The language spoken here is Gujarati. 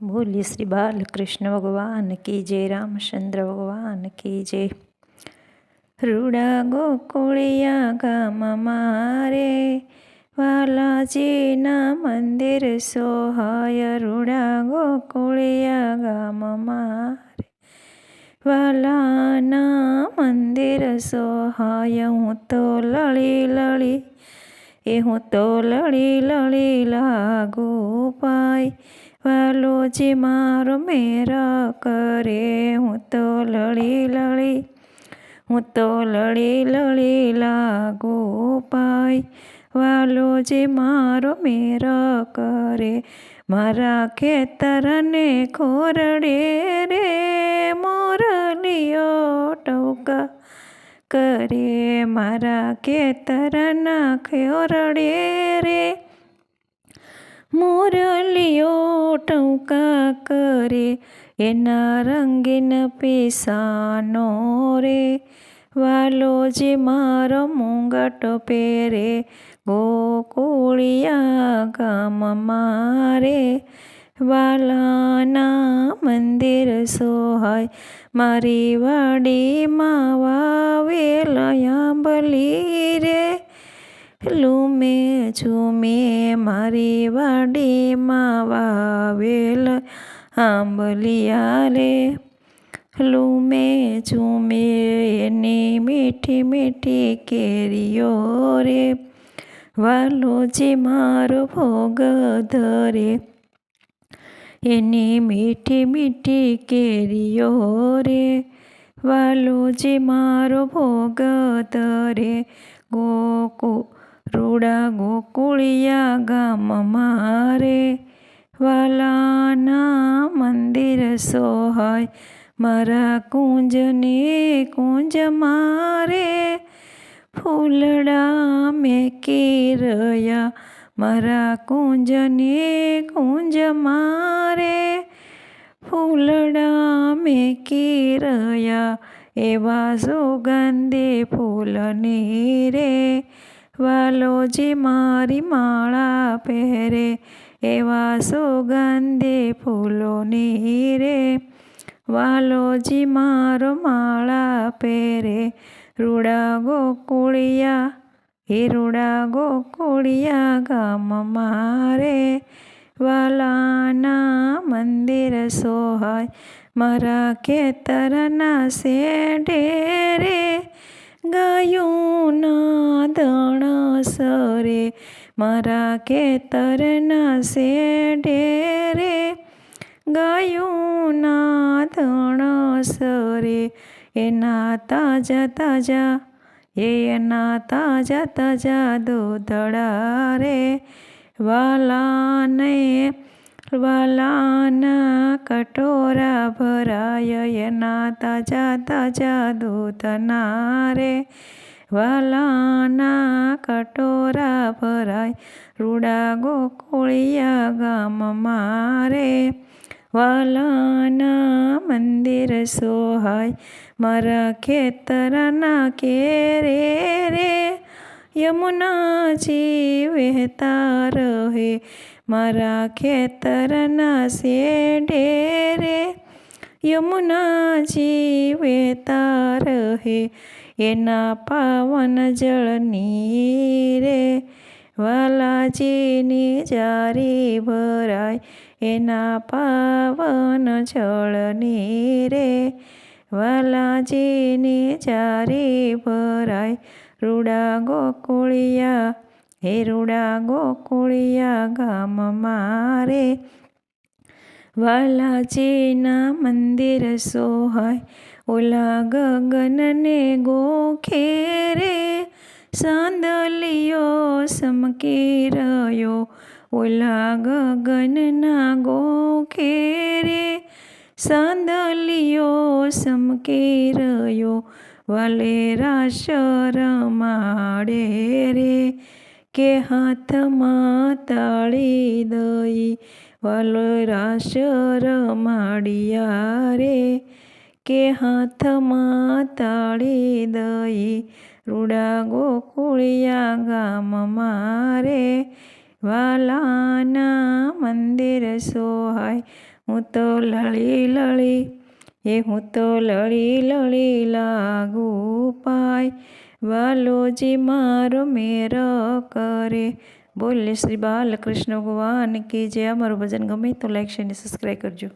બોલીએ શ્રી બાલકૃષ્ણ ભગવાન કી જય રામચંદ્ર ભગવાન કી જય રૂડા ગોકુળિયા ગામ મારે વાલાજીના મંદિર સોહાય રૂડા ગોકુળિયા ગામ મારે વાલાના મંદિર સોહાય હું તો લળી લળી એ હું તો લળી લળી લાગુ પાય વાલોજી મારો મેરા કરે, હું તો લળી લળી, હું તો લળી લળી લાગો પાય વાલોજી મારો મેરા કરે, મારા ખેતરને ખોરડે રે, મોરલીઓ ટોકા કરે, મારા ખેતરના ખોરડે રે. મોરલીઓ ટૂંકા કરે, એના રંગીન પીસાનો રે. વાલોજી મારો મુંગટ પહેરે, ગોકુળિયા ગામ મારે. વાલાના મંદિર સોહાય, મારી વાડીમાં વાવેલ આંબલી રે. લૂમે ઝુમે મારી વાડીમાં વાવેલ આંબલિયા રે. લુમે ઝૂમે એની મીઠી મીઠી કેરીઓ રે. વાલોજી મારો ભોગ ધરે. એની મીઠી મીઠી કેરીઓ રે. વાલોજી મારો ભોગ ધરે. ગોકુ રૂડા ગોકુળિયા ગામ મારે વાલાના મંદિર સોહાય, મારા કુંજને કુંજ મારે ફૂલડા મેં કેરયા મારા કુંજને કુંજ મારે ફૂલડા મેં કેરયા એવા સુગંધી ફૂલની રે. વાલોજી મારી માળા પહેરે, એવા સુગંધે ફૂલોની રે વાલોજી મારો માળા પહેરે, રૂડા ગોકુળિયા હે રૂડા ગોકુળિયા ગામ મારે. વાલાના મંદિર સોહાય, મારા ખેતરના શેઢે રે ગાયુંના દણ સરે, મારા ખેતરના શેઢે રે. ગાયુંના દણ સરે, એના તાજા તાજા, એના તાજા તાજા દૂધડા રે. વાલાને વાલાના કટોરા ભરાય, એના તાજા તાજા દૂધના રે. વલાના કટોરા ભરાય, રૂડા ગોકુળિયા ગામ મારે વાલાના મંદિર સોહાય, મારા ખેતરના કેરે રે. યમુનાજી વહેતા રહે મારા ખેતરના શેઢે રે યમુનાજી વહેતા રહે એના પાવન જળની રે, વાલાજીની જારી ભરાય, એના પાવન જળની રે, વાલાજીની જારી ભરાય, રૂડા ગોકુળિયા હે રૂડા ગોકુળિયા ગામ મારે. વાલાજીના મંદિર સોહાય, ઓલા ગગનને ગોખે રે. સાંદલિયો સમકી રહ્યો, ઓલા ગગનના ગોખે રે. સાંદલિયો સમકી રહ્યો, વાલેરા શરમાડે રે. કે હાથમાં તાળી દઈ વાલેરા શરમાડિયા રે. કે હાથમાં તાળી દઈ, રૂડા ગોકુળિયા ગામ મારે વાલાના મંદિર સોહાય, હું તો લળી લળી, એ હું તો લળી લળી લાગુ પાય. વાલોજી મારો મેર કરે. બોલે શ્રી બાલકૃષ્ણ ભગવાન કે જે અમારું ભજન ગમે તો લાઈક શેર અને સબસ્ક્રાઈબ કરજો.